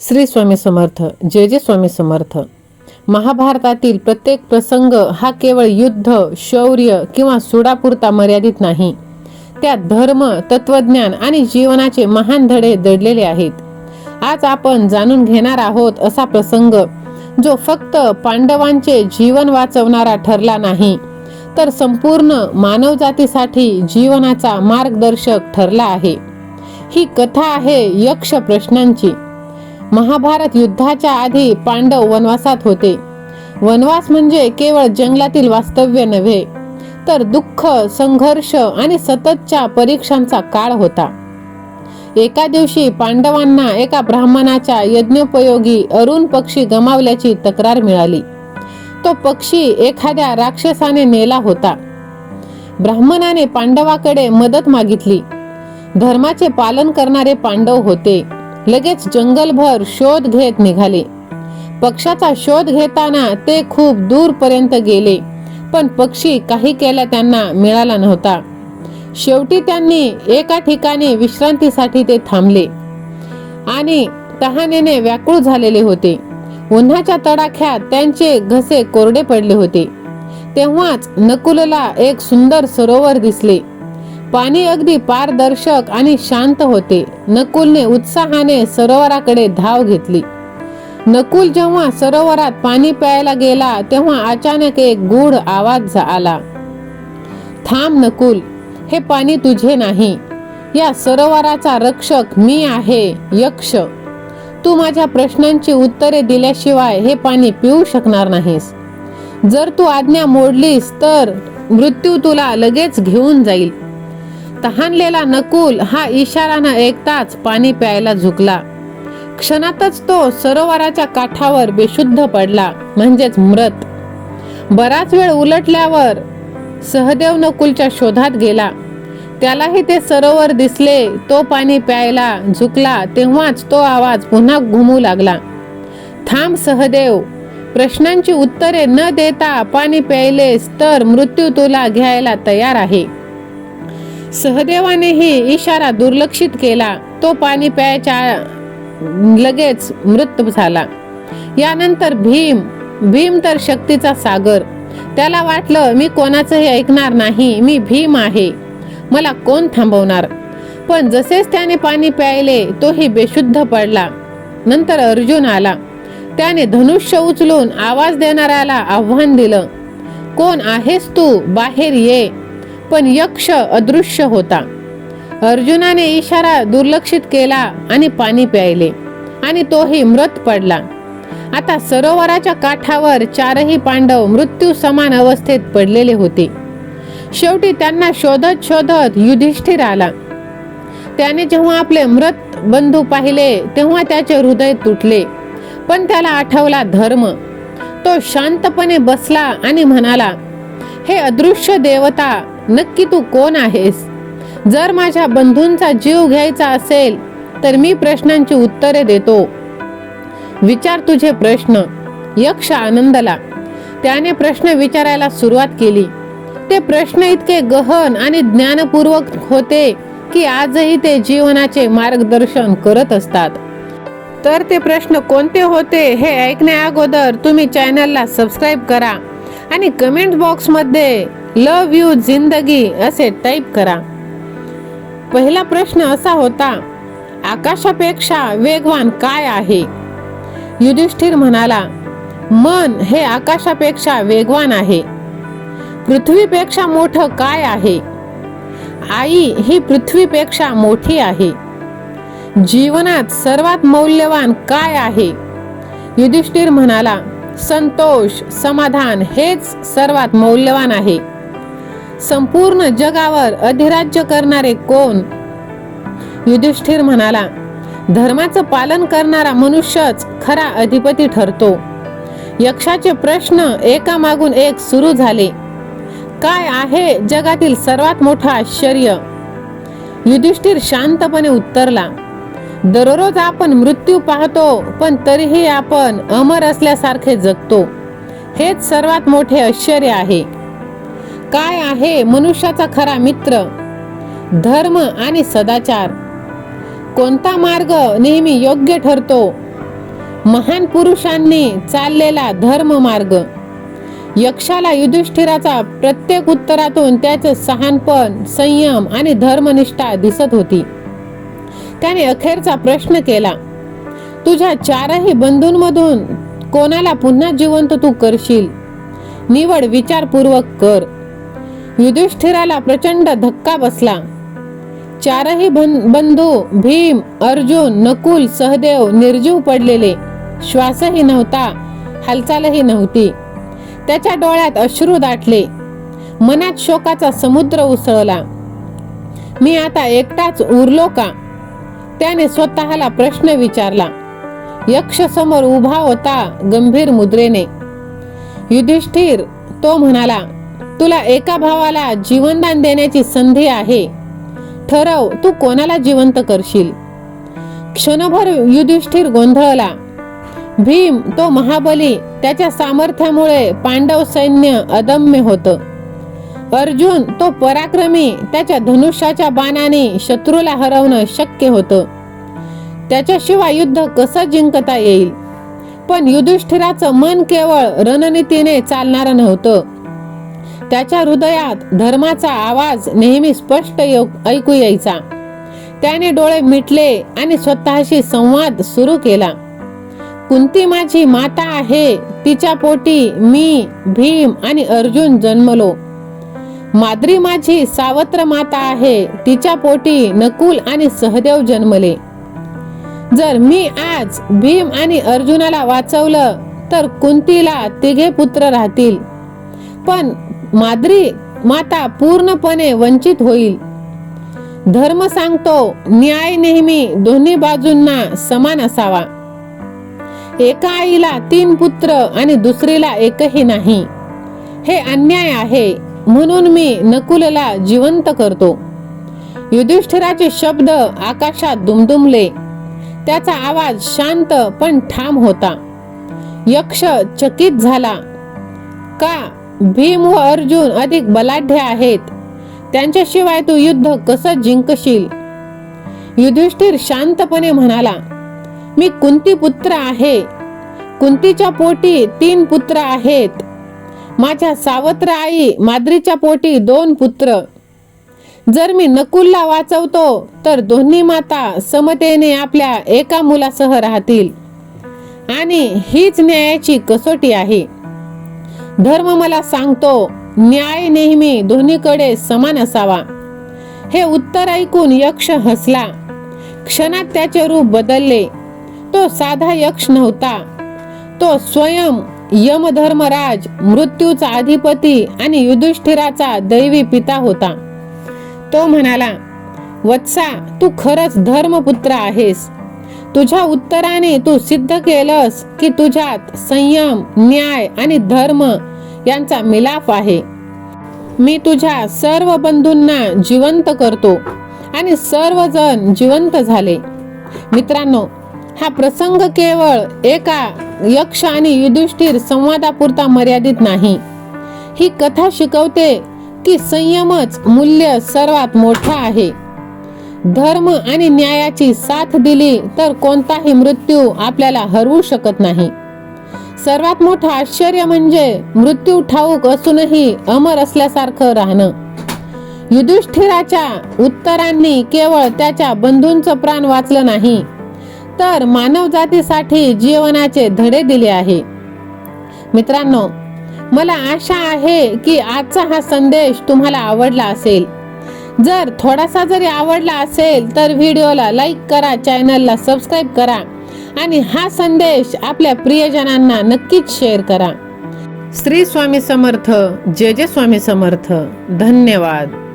श्री स्वामी समर्थ जय जय स्वामी समर्थ. महाभारतातील प्रत्येक प्रसंग हा केवळ युद्ध शौर्य किंवा सुडापुरता मर्यादित नाही. त्यात धर्म तत्वज्ञान आणि जीवनाचे महान धडे दडलेले आहेत. आज आपण जाणून घेणार आहोत असा प्रसंग जो फक्त पांडवांचे जीवन वाचवणारा ठरला नाही तर संपूर्ण मानवजातीसाठी जीवनाचा मार्गदर्शक ठरला आहे. ही कथा आहे यक्ष प्रश्नांची. महाभारत युद्धाच्या आधी पांडव वनवासात होते. वनवास म्हणजे केवळ जंगलातील वास्तव्य नव्हे तर दुःख संघर्ष आणि सततच्या परीक्षांचा काळ होता. एका दिवशी पांडवांना एका ब्राह्मणाच्या यज्ञोपयोगी अरुण पक्षी गमावल्याची तक्रार मिळाली. तो पक्षी एखाद्या राक्षसाने नेला होता. ब्राह्मणाने पांडवाकडे मदत मागितली. धर्माचे पालन करणारे पांडव होते. लगेच जंगलभर शोध घेत निघाले. पक्षाचा शोध घेताना ते खूप दूरपर्यंत गेले पण पक्षी काही केला त्यांना मिळाला नव्हता. शेवटी त्यांनी एका ठिकाणी विश्रांतीसाठी ते थांबले आणि तहानेने व्याकुळ झालेले होते. उन्हाच्या तडाख्यात त्यांचे घसे कोरडे पडले होते. तेव्हाच नकुलला एक सुंदर सरोवर दिसले. पाणी अगदी पारदर्शक आणि शांत होते. नकुलने उत्साहाने सरोवराकडे धाव घेतली. नकुल जेव्हा सरोवरात पाणी प्यायला गेला तेव्हा अचानक एक गूढ आवाज आला. थांब नकुल हे पाणी तुझे नाही. या सरोवराचा रक्षक मी आहे यक्ष. तू माझ्या प्रश्नांची उत्तरे दिल्याशिवाय हे पाणी पिऊ शकणार नाहीस. जर तू आज्ञा मोडलीस तर मृत्यू तुला लगेच घेऊन जाईल. तहानलेला नकुल हा इशारा न ऐकताच पाणी प्यायला झुकला. क्षणातच तो सरोवराच्या काठावर बेशुद्ध पडला म्हणजेच मृत. बराच वेळ उलटल्यावर सहदेव नकुलच्या शोधात गेला. त्यालाही ते सरोवर दिसले तो पाणी प्यायला झुकला तेव्हाच तो आवाज पुन्हा घुमू लागला. थांब सहदेव प्रश्नांची उत्तरे न देता पाणी प्यायलेस तर मृत्यू तुला घ्यायला तयार आहे. सहदेवानेही इशारा दुर्लक्षित केला. तो पाणी प्यायच्या लगेच मृत झाला. यानंतर भीम भीम तर शक्तीचा सागर. त्याला वाटलं मी कोणाचंही ऐकणार नाही मी भीम आहे. मला कोण थांबवणार? पण जसेच त्याने पाणी प्यायले तोही बेशुद्ध पडला. नंतर अर्जुन आला. त्याने धनुष्य उचलून आवाज देणाऱ्याला आव्हान दिलं कोण आहेस तू? बाहेर ये. पण यक्ष अदृश्य होता. अर्जुनाने इशारा दुर्लक्षित केला आणि पाणी प्यायले आणि तोही मृत पडला. आता सरोवराच्या काठावर चारही पांडव मृत्यू समान अवस्थेत पडलेले होते. शेवटी त्यांना शोधत शोधत युधिष्ठिर आला. त्याने जेव्हा आपले मृत बंधू पाहिले तेव्हा त्याचे हृदय तुटले. पण त्याला आठवला धर्म. तो शांतपणे बसला आणि म्हणाला हे अदृश्य देवता नक्की तू कोण आहेस? जर माझ्या बंधूंचा जीव घ्यायचा असेल तर मी प्रश्नांची उत्तरे देतो. विचार तुझे प्रश्न यक्ष आनंदला. त्याने प्रश्न विचारायला सुरुवात केली. ते प्रश्न इतके गहन आणि ज्ञानपूर्वक होते की आजही ते जीवनाचे मार्गदर्शन करत असतात. तर ते प्रश्न कोणते होते हे ऐकण्या अगोदर तुम्ही चॅनलला सबस्क्राईब करा. आणि कमेंट बॉक्समध्ये लव यू जिंदगी असे टाईप करा. पहिला प्रश्न असा होता आकाशापेक्षा वेगवान काय आहे? युधिष्ठिर म्हणाला मन हे आकाशापेक्षा वेगवान आहे. पृथ्वीपेक्षा मोठं काय आहे? आई ही पृथ्वीपेक्षा मोठी आहे. जीवनात सर्वात मौल्यवान काय आहे? युधिष्ठिर म्हणाला संतोष समाधान हेच सर्वात मौल्यवान आहे. संपूर्ण जगावर अधिराज्य करणारे कोण? युधिष्ठिर म्हणाला धर्माचं पालन करणारा मनुष्यच खरा अधिपती ठरतो. यक्षाचे प्रश्न एकामागून एक सुरू झाले. काय आहे जगातील सर्वात मोठा आश्चर्य? युधिष्ठिर शांतपणे उत्तरला दररोज आपण मृत्यू पाहतो पण तरीही आपण अमर असल्यासारखे जगतो. हेच सर्वात मोठे आश्चर्य आहे. काय आहे मनुष्याचा खरा मित्र? धर्म आणि सदाचार. कोणता मार्ग नेहमी योग्य ठरतो? महान पुरुषांनी चाललेला धर्म मार्ग. यक्षाला युधिष्ठिराचा प्रत्येक उत्तरातून त्याचं सहानपण संयम आणि धर्मनिष्ठा दिसत होती. त्याने अखेरचा प्रश्न केला तुझ्या चारही बंधूंमधून कोणाला पुन्हा जिवंत तू करशील? निवड विचारपूर्वक कर. युधिष्ठिराला प्रचंड धक्का बसला. चारही बंधू भीम अर्जुन नकुल सहदेव निर्जीव पडलेले. श्वासही नव्हता हालचालही नव्हती. त्याच्या डोळ्यात अश्रू दाटले. मनात शोकाचा समुद्र उसळला. मी आता एकटाच उरलो का? त्याने स्वतःला प्रश्न विचारला. यक्ष समोर उभा होता गंभीर मुद्रेने. युधिष्ठिर तो म्हणाला तुला एका भावाला जीवनदान देण्याची संधी आहे. ठरव तू कोणाला जिवंत करशील? क्षणभर युधिष्ठिर गोंधळला. भीम तो महाबली त्याच्या सामर्थ्यामुळे पांडव सैन्य अदम्य होतं. अर्जुन तो पराक्रमी त्याच्या धनुष्याच्या बाणाने शत्रूला हरवणं शक्य होतं. त्याच्याशिवाय युद्ध कसं जिंकता येईल? पण युधिष्ठिराचं मन केवळ रणनीतीने चालणारं नव्हतं. त्याच्या हृदयात धर्माचा आवाज नेहमी स्पष्ट ऐकू यायचा. त्याने डोळे मिटले आणि स्वतःशी संवाद सुरू केला. कुंती माझी माता आहे तिच्या पोटी मी भीम आणि अर्जुन जन्मलो. माद्री माझी सावत्र माता आहे. तिच्या पोटी नकुल आणि सहदेव जन्मले. जर मी आज भीम आणि अर्जुनाला वाचवलं तर कुंतीला तिघे पुत्र राहतील. पण माद्री माता पूर्णपणे वंचित होईल. धर्म सांगतो न्याय नेहमी दोन्ही बाजूंना समान असावा. एका आईला तीन पुत्र आणि दुसरीला एकही नाही. हे अन्याय आहे. म्हणून मी नकुलला जिवंत करतो. युधिष्ठिराचे शब्द आकाशात दुमदुमले. त्याचा आवाज शांत पण ठाम होता. यक्ष चकित झाला. का भीम व अर्जुन अधिक बलाढ्य आहेत? त्यांच्याशिवाय तू युद्ध कसं जिंकशील? युधिष्ठिर शांतपणे म्हणाला मी कुंती पुत्र आहे. कुंतीच्या पोटी तीन पुत्र आहेत. माझ्या सावत्र आई माद्रीच्या पोटी दोन पुत्र. जर मी नकुलला वाचवतो तर दोन्ही माता समतेने आपल्या एका मुलासह राहतील. आणि हीच न्यायाची कसोटी आहे. धर्म मला सांगतो न्याय नेहमी दोन्हीकडे समान असावा. हे उत्तर ऐकून यक्ष हसला. क्षणात त्याचे रूप बदलले. तो साधा यक्ष नव्हता. तो स्वयं यमधर्मराज मृत्यूचा अधिपती आणि युधिष्ठिराचा दैवी पिता होता. तो म्हणाला वत्सा तू खरंच धर्मपुत्र आहेस. तुझ्या उत्तराने तू सिद्ध केलंस की तुझ्यात संयम न्याय आणि धर्म यांचा मिलाफ आहे. मी तुझ्या सर्व बंधूंना जिवंत करतो आणि सर्वजण जिवंत झाले. मित्रांनो हा प्रसंग केवळ एका यक्ष आणि युधिष्ठिर संवादापुरता मर्यादित नाही. ही कथा शिकवते की संयमच मूल्य सर्वात मोठा आहे. धर्म आणि न्यायाची साथ दिली तर कोणताही मृत्यू आपल्याला हरवू शकत नाही. सर्वात मोठं आश्चर्य म्हणजे मृत्यू ठाऊक असूनही अमर असल्यासारखं राहणं. युधिष्ठिराच्या उत्तरांनी केवळ त्याच्या बंधूंचं प्राण वाचलं नाही तर मानव जातीसाठी जीवनाचे धडे दिले आहे. मित्रांनो मला आशा आहे की आजचा हा संदेश तुम्हाला आवडला असेल. जर थोडासा जरी आवडला असेल तर व्हिडिओला लाईक करा चॅनलला सबस्क्राईब करा आणि हा संदेश आपल्या प्रियजनांना नक्कीच शेअर करा. श्री स्वामी समर्थ जय जय स्वामी समर्थ. धन्यवाद.